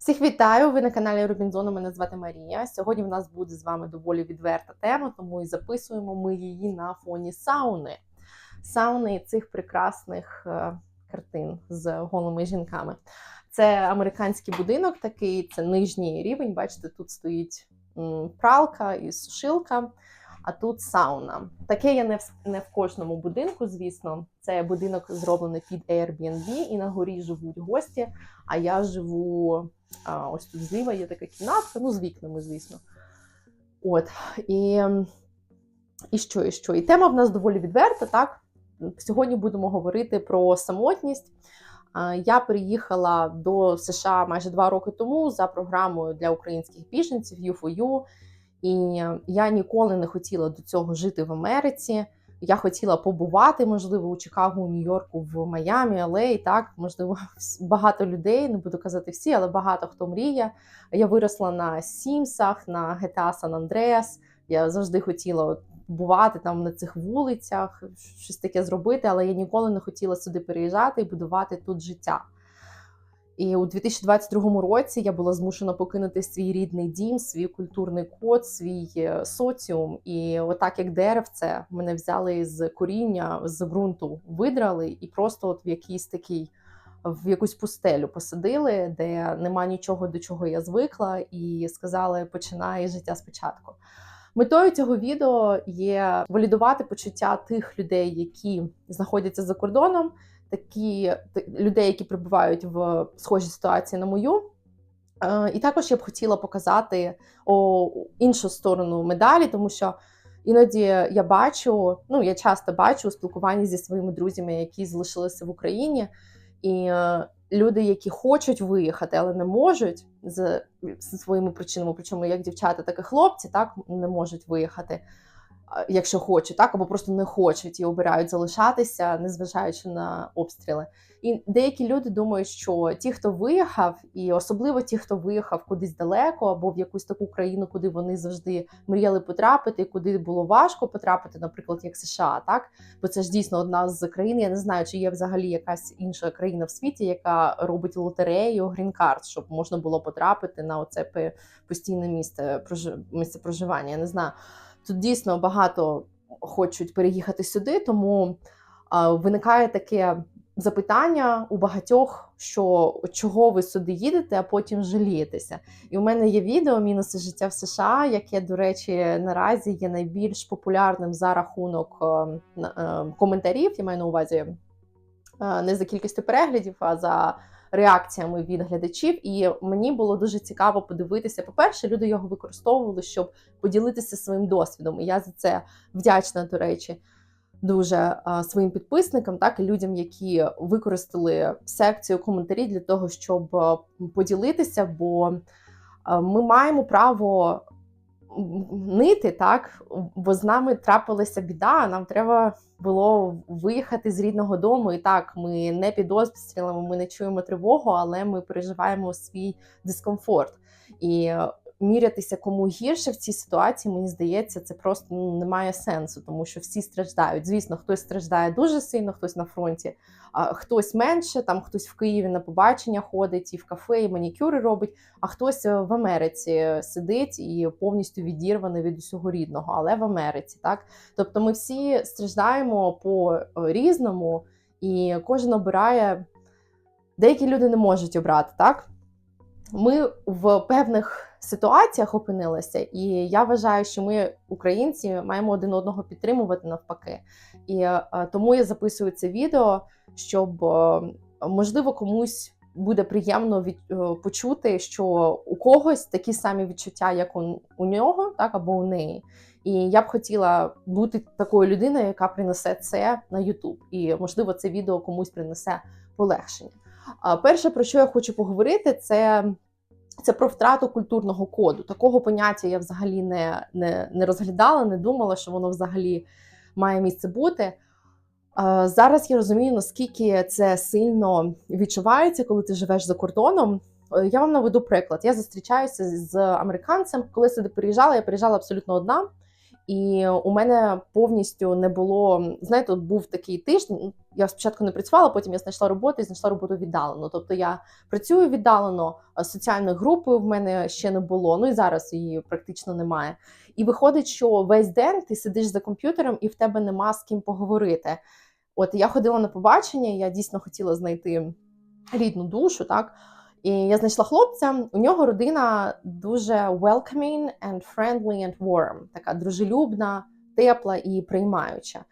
Всіх вітаю! Ви на каналі Робінзону. Мене звати Марія. Сьогодні в нас буде з вами доволі відверта тема, тому і записуємо ми її на фоні сауни. Сауни цих прекрасних е, картин з голими жінками. Це американський будинок, такий це нижній рівень. Бачите, тут стоїть пралка і сушилка, а тут сауна. Таке є не в, не в кожному будинку, звісно. Це будинок зроблений під Airbnb, і на горі живуть гості. А я живу а, ось тут зліва є така кімнатка, ну з вікнами, звісно. От. І, і що, і що? І тема в нас доволі відверта, так? Сьогодні будемо говорити про самотність. Я приїхала до США майже два роки тому за програмою для українських біженців U4U. І я ніколи не хотіла до цього жити в Америці. Я хотіла побувати, можливо, у Чикаго, у Нью-Йорку, в Майамі, але так, можливо, багато людей, не буду казати всі, але багато хто мріє. Я виросла на Сімсах, на GTA San Andreas. Я завжди хотіла бувати там на цих вулицях, щось таке зробити, але я ніколи не хотіла сюди переїжджати і будувати тут життя. І у 2022 році я була змушена покинути свій рідний дім, свій культурний код, свій е, соціум. І отак, як деревце, мене взяли з коріння, з ґрунту, видрали і просто от в якийсь такий. В якусь пустелю посадили, де нема нічого, до чого я звикла, і сказали, починай життя спочатку. Метою цього відео є валідувати почуття тих людей, які знаходяться за кордоном, такі людей, які перебувають в схожій ситуації на мою. І також я б хотіла показати іншу сторону медалі, тому що іноді я бачу, ну я часто бачу у спілкуванні зі своїми друзями, які залишилися в Україні, і люди, які хочуть виїхати, але не можуть з своїми причинами, причому як дівчата, так і хлопці, так не можуть виїхати якщо хочуть, так або просто не хочуть і обирають залишатися, незважаючи на обстріли. І деякі люди думають, що ті, хто виїхав, і особливо ті, хто виїхав кудись далеко, або в якусь таку країну, куди вони завжди мріяли потрапити, куди було важко потрапити, наприклад, як США, так бо це ж дійсно одна з країн. Я не знаю, чи є взагалі якась інша країна в світі, яка робить лотерею грін-карт, щоб можна було потрапити на оце постійне місце місце проживання. Я не знаю. Тут дійсно багато хочуть переїхати сюди, тому виникає таке запитання у багатьох, що чого ви сюди їдете, а потім жалієтеся. І у мене є відео Мінуси життя в США, яке, до речі, наразі є найбільш популярним за рахунок е, е, коментарів. Я маю на увазі е, не за кількістю переглядів, а за реакціями від глядачів, і мені було дуже цікаво подивитися. По-перше, люди його використовували, щоб поділитися своїм досвідом. І я за це вдячна, до речі, дуже своїм підписникам, так і людям, які використали секцію коментарі для того, щоб поділитися. Бо ми маємо право нити, так бо з нами трапилася біда. Нам треба було виїхати з рідного дому. І так, ми не під обстрілами, ми не чуємо тривогу, але ми переживаємо свій дискомфорт. І мірятися кому гірше в цій ситуації, мені здається, це просто ну, не має сенсу, тому що всі страждають. Звісно, хтось страждає дуже сильно, хтось на фронті, а хтось менше. Там хтось в Києві на побачення ходить і в кафе, і манікюри робить. А хтось е, в Америці сидить і повністю відірваний від усього рідного, але в Америці, так тобто, ми всі страждаємо по е, різному, і кожен обирає. Деякі люди не можуть обрати так. Ми в певних ситуаціях опинилися, і я вважаю, що ми, українці, маємо один одного підтримувати навпаки. І е, тому я записую це відео, щоб е, можливо комусь буде приємно від е, почути, що у когось такі самі відчуття, як у, у нього, так або у неї. І я б хотіла бути такою людиною, яка принесе це на YouTube. І можливо, це відео комусь принесе полегшення. Перше, про що я хочу поговорити, це це про втрату культурного коду. Такого поняття я взагалі не, не, не розглядала, не думала, що воно взагалі має місце бути. Зараз я розумію, наскільки це сильно відчувається, коли ти живеш за кордоном. Е, я вам наведу приклад. Я зустрічаюся з американцем. Коли сюди приїжджала, я приїжджала абсолютно одна. І у мене повністю не було. Знаєте, от був такий тиждень. Я спочатку не працювала, потім я знайшла роботу і знайшла роботу віддалено. Тобто я працюю віддалено, соціальної групи в мене ще не було. Ну і зараз її практично немає. І виходить, що весь день ти сидиш за комп'ютером і в тебе нема з ким поговорити. От я ходила на побачення, я дійсно хотіла знайти рідну душу, так. І я знайшла хлопця. У нього родина дуже welcoming and friendly and warm, така дружелюбна, тепла і приймаюча.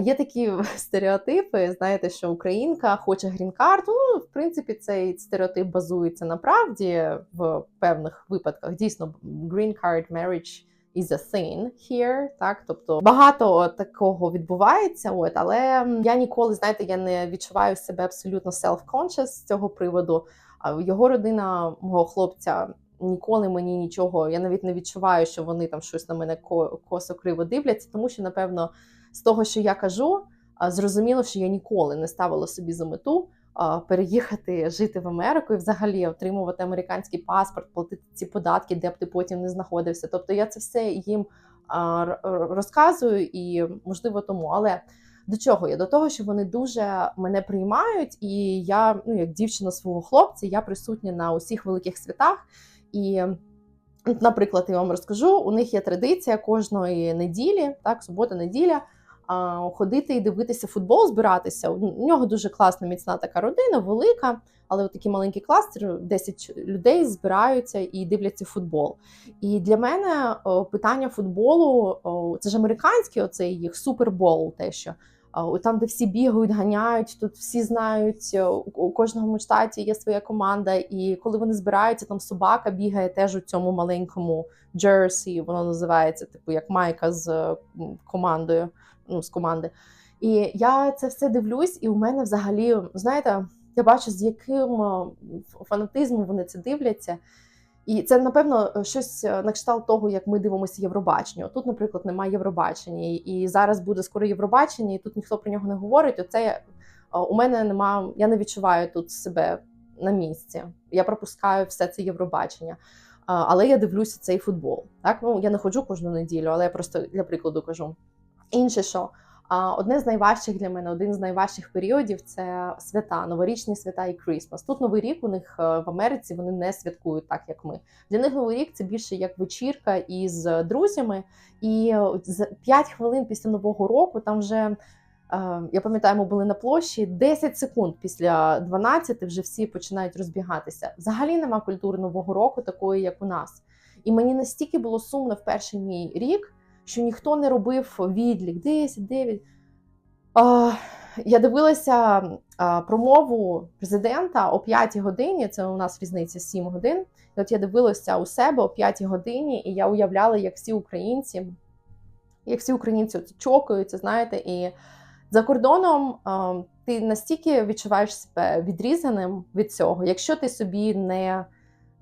Є такі стереотипи, знаєте, що українка хоче грін-карту. Ну, в принципі, цей стереотип базується на правді в певних випадках. Дійсно, green card marriage is a thing here, так тобто багато такого відбувається. От але я ніколи знаєте, я не відчуваю себе абсолютно self-conscious з цього приводу. Його родина, мого хлопця, ніколи мені нічого. Я навіть не відчуваю, що вони там щось на мене ко- косо криво дивляться, тому що напевно з того, що я кажу, зрозуміло, що я ніколи не ставила собі за мету переїхати жити в Америку і взагалі отримувати американський паспорт, платити ці податки, де б ти потім не знаходився. Тобто я це все їм розказую і можливо тому. Але до чого я? До того, що вони дуже мене приймають, і я, ну як дівчина свого хлопця, я присутня на усіх великих святах. І, наприклад, я вам розкажу: у них є традиція кожної неділі, так, субота-неділя, ходити і дивитися футбол, збиратися. У нього дуже класна, міцна така родина, велика, але от такий маленький кластер, 10 людей збираються і дивляться футбол. І для мене питання футболу це ж американський, оцей їх супербол, те, що там, де всі бігають, ганяють, тут всі знають, у кожному штаті є своя команда. І коли вони збираються, там собака бігає теж у цьому маленькому джерсі, воно називається, типу як майка з е, командою, ну з команди. І я це все дивлюсь, і у мене взагалі, знаєте, я бачу, з яким е, фанатизмом вони це дивляться. І це, напевно, щось е, на кшталт того, як ми дивимося Євробачення. Тут, наприклад, немає Євробачення, і зараз буде скоро Євробачення, і тут ніхто про нього не говорить. Оце е, у мене нема, я не відчуваю тут себе на місці. Я пропускаю все це Євробачення. Але я дивлюся цей футбол. Так, ну я не ходжу кожну неділю, але я просто для прикладу кажу. Інше що. Одне з найважчих для мене, один з найважчих періодів це свята, новорічні свята і Крісмас. Тут новий рік у них е, в Америці вони не святкують так, як ми. Для них новий рік це більше як вечірка із друзями. І от за 5 хвилин після нового року там вже. е, Я пам'ятаю, ми були на площі 10 секунд після 12 вже всі починають розбігатися. Взагалі нема культури нового року, такої як у нас. І мені настільки було сумно в перший мій рік, що ніхто не робив відлік 10, 9. А, я дивилася промову президента о 5 годині. Це у нас різниця 7 годин. І от я дивилася у себе о 5 годині, і я уявляла, як всі українці, як всі українці от чокаються, знаєте, і за кордоном ти настільки відчуваєш себе відрізаним від цього, якщо ти собі не,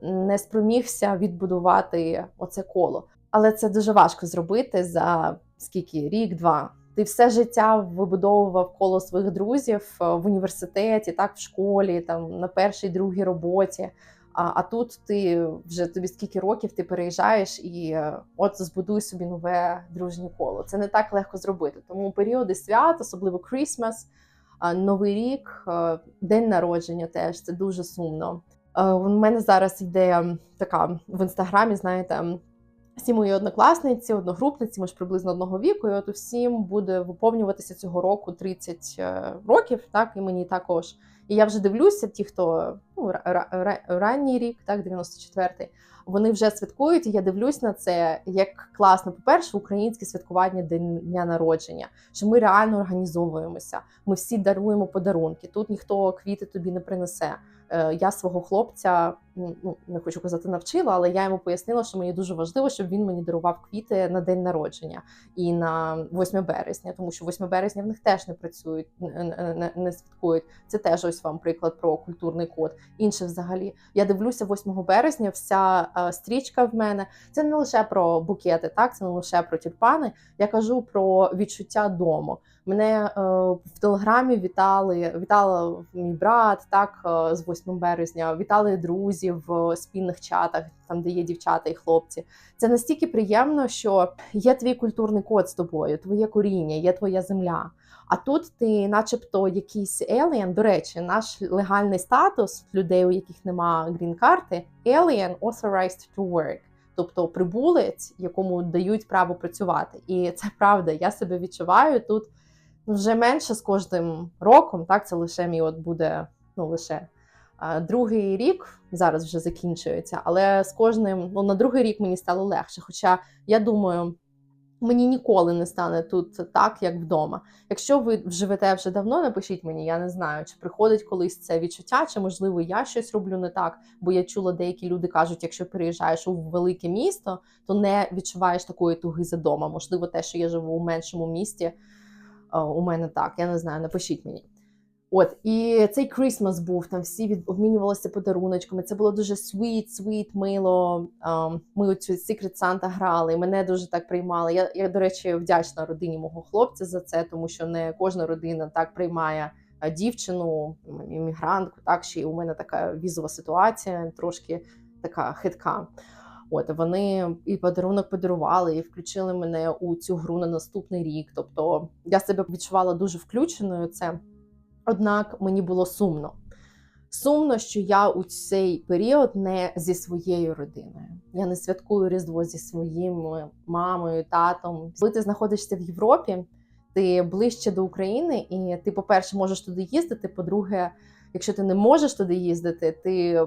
не спромігся відбудувати оце коло. Але це дуже важко зробити за скільки рік-два. Ти все життя вибудовував коло своїх друзів е, в університеті, так в школі, там на першій, другій роботі. А, а тут ти вже тобі скільки років ти переїжджаєш і е, от збудуй собі нове дружнє коло. Це не так легко зробити. Тому періоди свят, особливо Крісмас, Новий рік, е, день народження теж це дуже сумно. У мене зараз йде така в інстаграмі, знаєте, всі мої однокласниці, одногрупниці, ми ж приблизно одного віку, і от усім буде виповнюватися цього року 30 е, років, так, і мені також. І я вже дивлюся, ті, хто ну, ра- ра- ра- ранній рік, так, 94-й, вони вже святкують, і я дивлюсь на це як класно. По-перше, українське святкування дня народження, що ми реально організовуємося. Ми всі даруємо подарунки. Тут ніхто квіти тобі не принесе. Е, Я свого хлопця ну не хочу казати навчила, але я йому пояснила, що мені дуже важливо, щоб він мені дарував квіти на день народження і на 8 березня, тому що 8 березня в них теж не працюють, не, не, не святкують. Це теж ось вам приклад про культурний код. Інше взагалі. Я дивлюся 8 березня. Вся е, стрічка в мене. Це не лише про букети, так це не лише про тюльпани. Я кажу про відчуття дому. Мене е, в телеграмі вітали, вітала мій брат, так е, з 8 березня, вітали друзі в спільних чатах, там де є дівчата і хлопці. Це настільки приємно, що є твій культурний код з тобою, твоє коріння, є твоя земля. А тут ти, начебто, якийсь alien, До речі, наш легальний статус людей, у яких нема грін-карти, alien authorized to work. Тобто прибулець, якому дають право працювати, і це правда. Я себе відчуваю тут вже менше з кожним роком. Так, це лише мій от буде ну лише другий рік зараз вже закінчується, але з кожним ну на другий рік мені стало легше. Хоча я думаю. Мені ніколи не стане тут так, як вдома. Якщо ви живете вже давно, напишіть мені, я не знаю, чи приходить колись це відчуття, чи можливо я щось роблю не так. Бо я чула, деякі люди кажуть, якщо переїжджаєш у велике місто, то не відчуваєш такої туги за дома. Можливо, те, що я живу у меншому місті, у мене так. Я не знаю, напишіть мені. От, і цей Крісмас був, там всі від обмінювалися подаруночками. Це було дуже sweet, sweet, мило. Ми оцю Secret Santa грали, мене дуже так приймали. Я, я, до речі, вдячна родині мого хлопця за це, тому що не кожна родина так приймає дівчину, іммігрантку. Так, ще й у мене така візова ситуація, трошки така хитка. От вони і подарунок подарували, і включили мене у цю гру на наступний рік. Тобто я себе відчувала дуже включеною. Це Однак мені було сумно. Сумно, що я у цей період не зі своєю родиною. Я не святкую Різдво зі своїм мамою, татом. Коли ти знаходишся в Європі, ти ближче до України, і ти, по-перше, можеш туди їздити. По-друге, якщо ти не можеш туди їздити, ти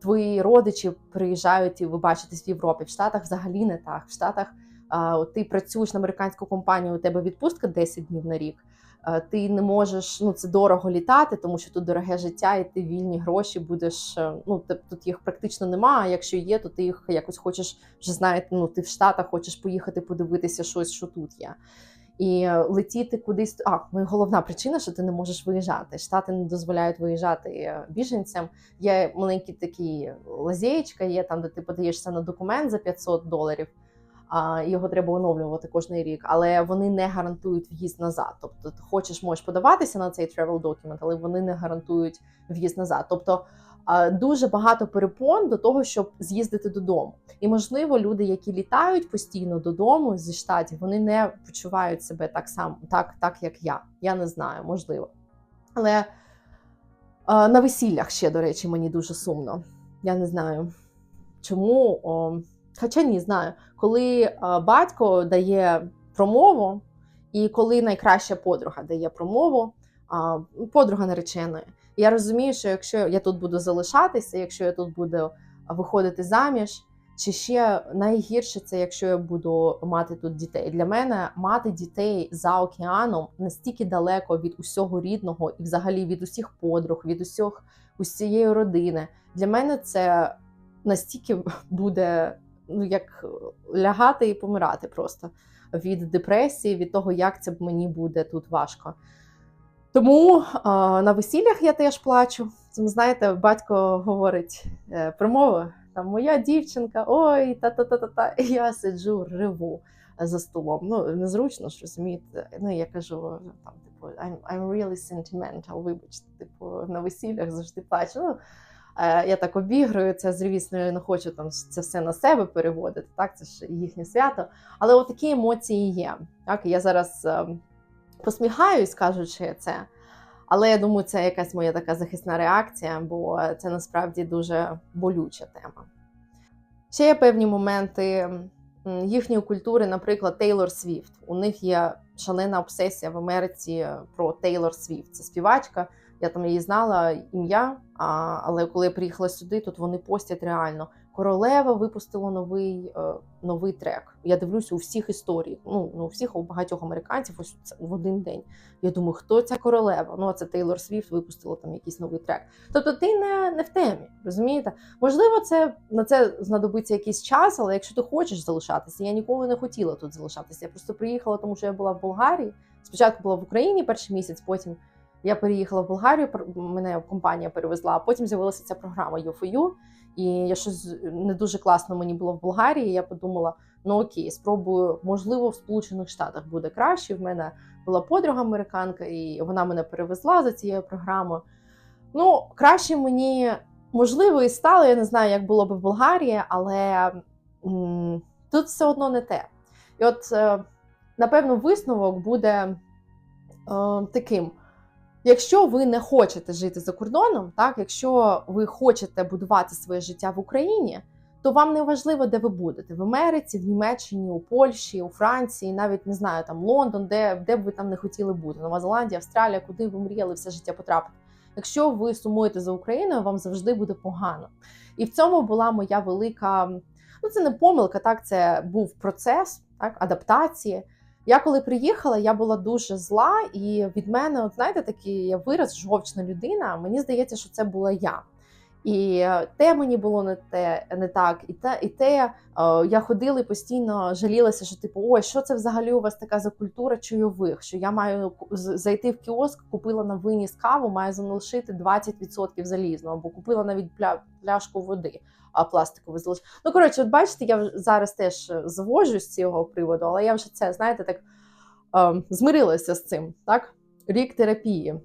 твої родичі приїжджають і ви бачитесь в Європі. В Штатах взагалі не так. В Штатах а, ти працюєш на американську компанію, у тебе відпустка 10 днів на рік. Е, ти не можеш, ну це дорого літати, тому що тут дороге життя, і ти вільні гроші будеш. е, Ну тут їх практично немає. А якщо є, то ти їх якось хочеш вже знаєте. Ну ти в Штатах хочеш поїхати подивитися щось, що тут є. І летіти кудись. А ну і головна причина, що ти не можеш виїжджати. Штати не дозволяють виїжджати е, біженцям. Є маленькі такі лазєєчка, є там, де ти подаєшся на документ за 500 доларів а, його треба оновлювати кожний рік, але вони не гарантують в'їзд назад. Тобто, ти хочеш, можеш подаватися на цей travel document, але вони не гарантують в'їзд назад. Тобто дуже багато перепон до того, щоб з'їздити додому. І можливо, люди, які літають постійно додому зі штатів, вони не почувають себе так само, так, так як я. Я не знаю, можливо. Але на весіллях ще, до речі, мені дуже сумно. Я не знаю чому. Хоча ні, знаю, коли батько дає промову, і коли найкраща подруга дає промову, подруга нареченої. Я розумію, що якщо я тут буду залишатися, якщо я тут буду виходити заміж, чи ще найгірше це, якщо я буду мати тут дітей. Для мене мати дітей за океаном настільки далеко від усього рідного і, взагалі, від усіх подруг, від усіх усієї родини. Для мене це настільки буде ну як лягати і помирати просто від депресії, від того, як це мені буде тут важко. Тому а, на весіллях я теж плачу. Тому, знаєте, батько говорить е, промови, там моя дівчинка, ой, та-та-та-та-та. І я сиджу, реву за столом. Ну, незручно ж розумієте. Ну, я кажу, там, типу, I'm, I'm really sentimental, вибачте, типу, на весіллях завжди плачу. Ну, Е, я так обіграю це, звісно, я не хочу там це все на себе переводити. Так, це ж їхнє свято. Але от емоції є. Так, я зараз е, посміхаюсь, кажучи це. Але я думаю, це якась моя така захисна реакція, бо це насправді дуже болюча тема. Ще є певні моменти їхньої культури, наприклад, Тейлор Свіфт. У них є шалена обсесія в Америці про Тейлор Свіфт. Це співачка. Я там її знала ім'я, але коли я приїхала сюди, тут вони постять реально. Королева випустила новий е, новий трек. Я дивлюся у всіх історій. Ну ну у всіх у багатьох американців ось в один день. Я думаю, хто ця королева? Ну а це Тейлор Свіфт випустила там якийсь новий трек. Тобто ти не не в темі, розумієте? Можливо, це на це знадобиться якийсь час, але якщо ти хочеш залишатися, я ніколи не хотіла тут залишатися. Я просто приїхала, тому що я була в Болгарії. Спочатку була в Україні перший місяць, потім. Я переїхала в Болгарію, мене компанія перевезла, а потім з'явилася ця програма U4U, І я щось не дуже класно мені було в Болгарії. Я подумала: ну окей, спробую, можливо, в Сполучених Штатах буде краще. В мене була подруга американка, і вона мене перевезла за цією програмою. Ну, краще мені Можливо, і стало, я не знаю, як було б в Болгарії, але м, тут все одно не те. І от, е, напевно, висновок буде е, таким: якщо ви не хочете жити за кордоном, так, якщо ви хочете будувати своє життя в Україні, то вам не важливо, де ви будете: в Америці, в Німеччині, у Польщі, у Франції, навіть не знаю, там Лондон, де, де б ви там не хотіли бути, Нова Зеландія, Австралія, куди ви мріяли все життя потрапити. Якщо ви сумуєте за Україною, вам завжди буде погано. І в цьому була моя велика, ну це не помилка, так це був процес так, адаптації. Я коли приїхала, я була дуже зла, і від мене, от знаєте, такий вираз жовчна людина. Мені здається, що це була я. І е, те мені було не те, не так, і те, і те е, я ходила і постійно жалілася, що типу, ой, що це взагалі у вас така за культура чайових? Що я маю зайти в кіоск, купила на виніс каву, маю залишити 20% залізно, або купила навіть пля, пляшку води, а пластикову залиш. Ну коротше, от бачите, я зараз теж е, завожу з цього приводу, але я вже це знаєте так е, змирилася з цим. Так, рік терапії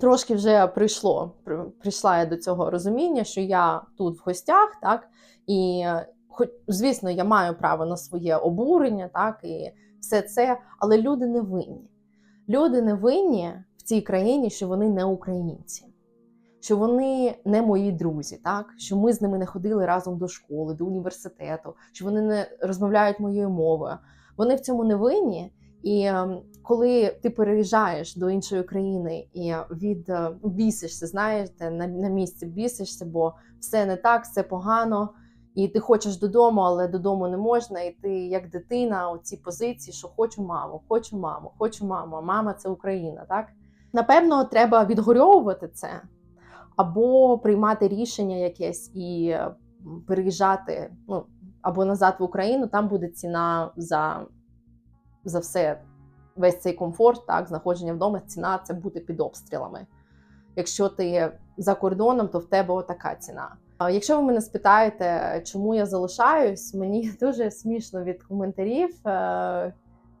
трошки вже прийшло. Прийшла я до цього розуміння, що я тут в гостях, так і хоч, звісно, я маю право на своє обурення, так і все це, але люди не винні. Люди не винні в цій країні, що вони не українці, що вони не мої друзі, так що ми з ними не ходили разом до школи, до університету, що вони не розмовляють моєю мовою. Вони в цьому не винні. І ем, коли ти переїжджаєш до іншої країни і від е, бісишся, знаєте, на, на місці бісишся, бо все не так, все погано, і ти хочеш додому, але додому не можна. І ти як дитина у цій позиції, що хочу маму, хочу маму, хочу маму. А мама це Україна, так? Напевно, треба відгорьовувати це або приймати рішення якесь і е, переїжджати ну, або назад в Україну. Там буде ціна за за все, весь цей комфорт, так, знаходження вдома, ціна це бути під обстрілами. Якщо ти за кордоном, то в тебе така ціна. Якщо ви мене спитаєте, чому я залишаюсь, мені дуже смішно від коментарів. Е,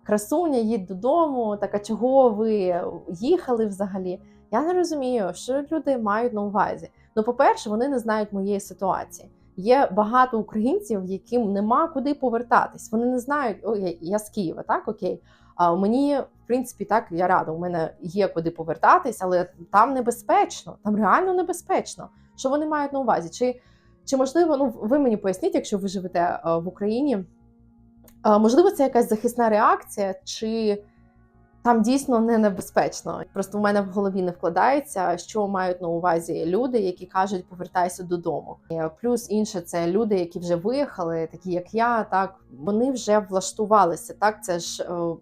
Красуня, їдь додому, так а чого ви їхали взагалі? Я не розумію, що люди мають на увазі. Ну, по-перше, вони не знають моєї ситуації. Є багато українців, яким нема куди повертатись. Вони не знають, о, я, з Києва, так окей. А мені, в принципі, так я рада. У мене є куди повертатись, але там небезпечно, там реально небезпечно. Що вони мають на увазі? Чи, чи можливо, ну ви мені поясніть, якщо ви живете е, в Україні? Можливо, це якась захисна реакція, чи там дійсно не небезпечно. Просто в мене в голові не вкладається, що мають на увазі люди, які кажуть повертайся додому. Е, Плюс інше це люди, які вже виїхали, такі як я. Так вони вже влаштувалися. Так, це ж е,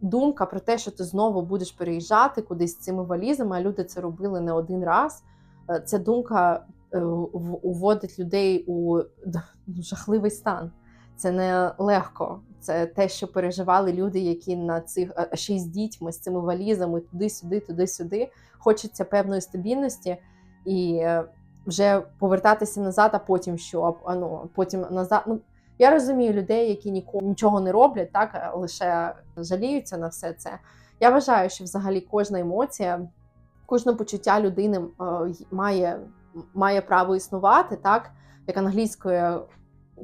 думка про те, що ти знову будеш переїжджати кудись з цими валізами. А люди це робили не один раз. Е, Ця думка уводить людей у жахливий стан. Це не легко. Це те, що переживали люди, які на цих ще й з дітьми, з цими валізами, туди-сюди, туди-сюди. Хочеться певної стабільності і е, вже повертатися назад, а потім що? А, ну, потім назад. Ну, я розумію людей, які нікому нічого не роблять, так лише жаліються на все це. Я вважаю, що взагалі кожна емоція, кожне почуття людини е, має, має право існувати, так як англійською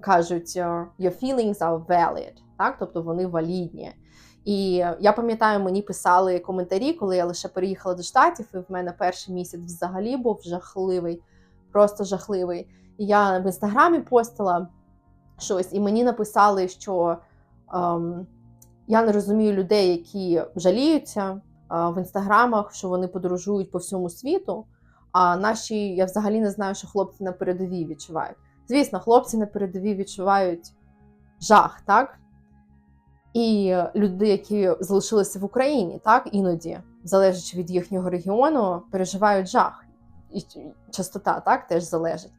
кажуть е, your feelings are valid, так, тобто вони валідні. І я пам'ятаю, мені писали коментарі, коли я лише переїхала до штатів, і в мене перший місяць взагалі був жахливий, просто жахливий. І я в інстаграмі постила щось, і мені написали, що ем, я не розумію людей, які жаліються е, в інстаграмах, що вони подорожують по всьому світу. А наші я взагалі не знаю, що хлопці на передовій відчувають. Звісно, хлопці на передовій відчувають жах, так? І люди, які залишилися в Україні, так, іноді, залежачи від їхнього регіону, переживають жах. І частота так теж залежить.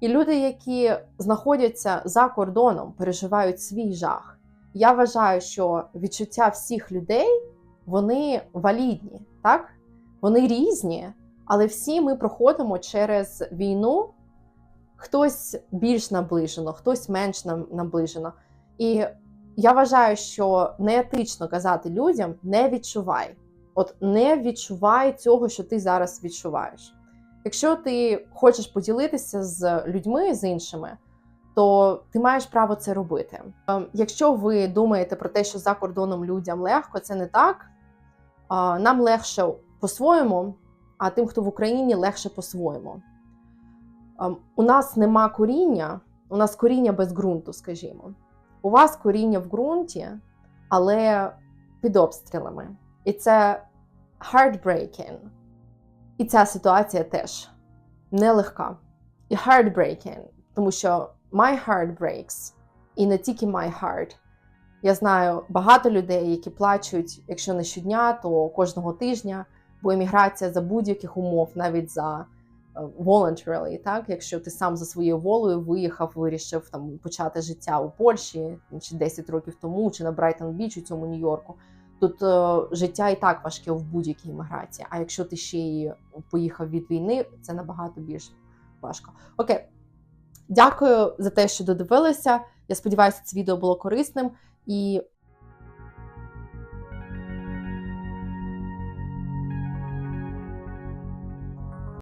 І люди, які знаходяться за кордоном, переживають свій жах. Я вважаю, що відчуття всіх людей вони валідні, так? Вони різні, але всі ми проходимо через війну. Хтось більш наближено, хтось менш наближено. І я вважаю, що неетично казати людям не відчувай. От не відчувай цього, що ти зараз відчуваєш. Якщо ти хочеш поділитися з людьми, з іншими, то ти маєш право це робити. Ем, Якщо ви думаєте про те, що за кордоном людям легко, це не так. Нам легше по-своєму, а тим, хто в Україні, легше по-своєму. Ем, У нас нема коріння, у нас коріння без ґрунту, скажімо. У вас коріння в ґрунті, але під обстрілами. І це heartbreaking. І ця ситуація теж нелегка. І heartbreaking, тому що my heart breaks, і не тільки my heart. Я знаю багато людей, які плачуть, якщо не щодня, то кожного тижня, бо еміграція за будь-яких умов, навіть за voluntarily, так, якщо ти сам за своєю волею виїхав, вирішив там почати життя у Польщі чи 10 років тому, чи на Брайтон Біч у цьому Нью-Йорку. Тут е, життя і так важке в будь-якій імміграції. А якщо ти ще й поїхав від війни, це набагато більш важко. Окей, дякую за те, що додивилися. Я сподіваюся, це відео було корисним. І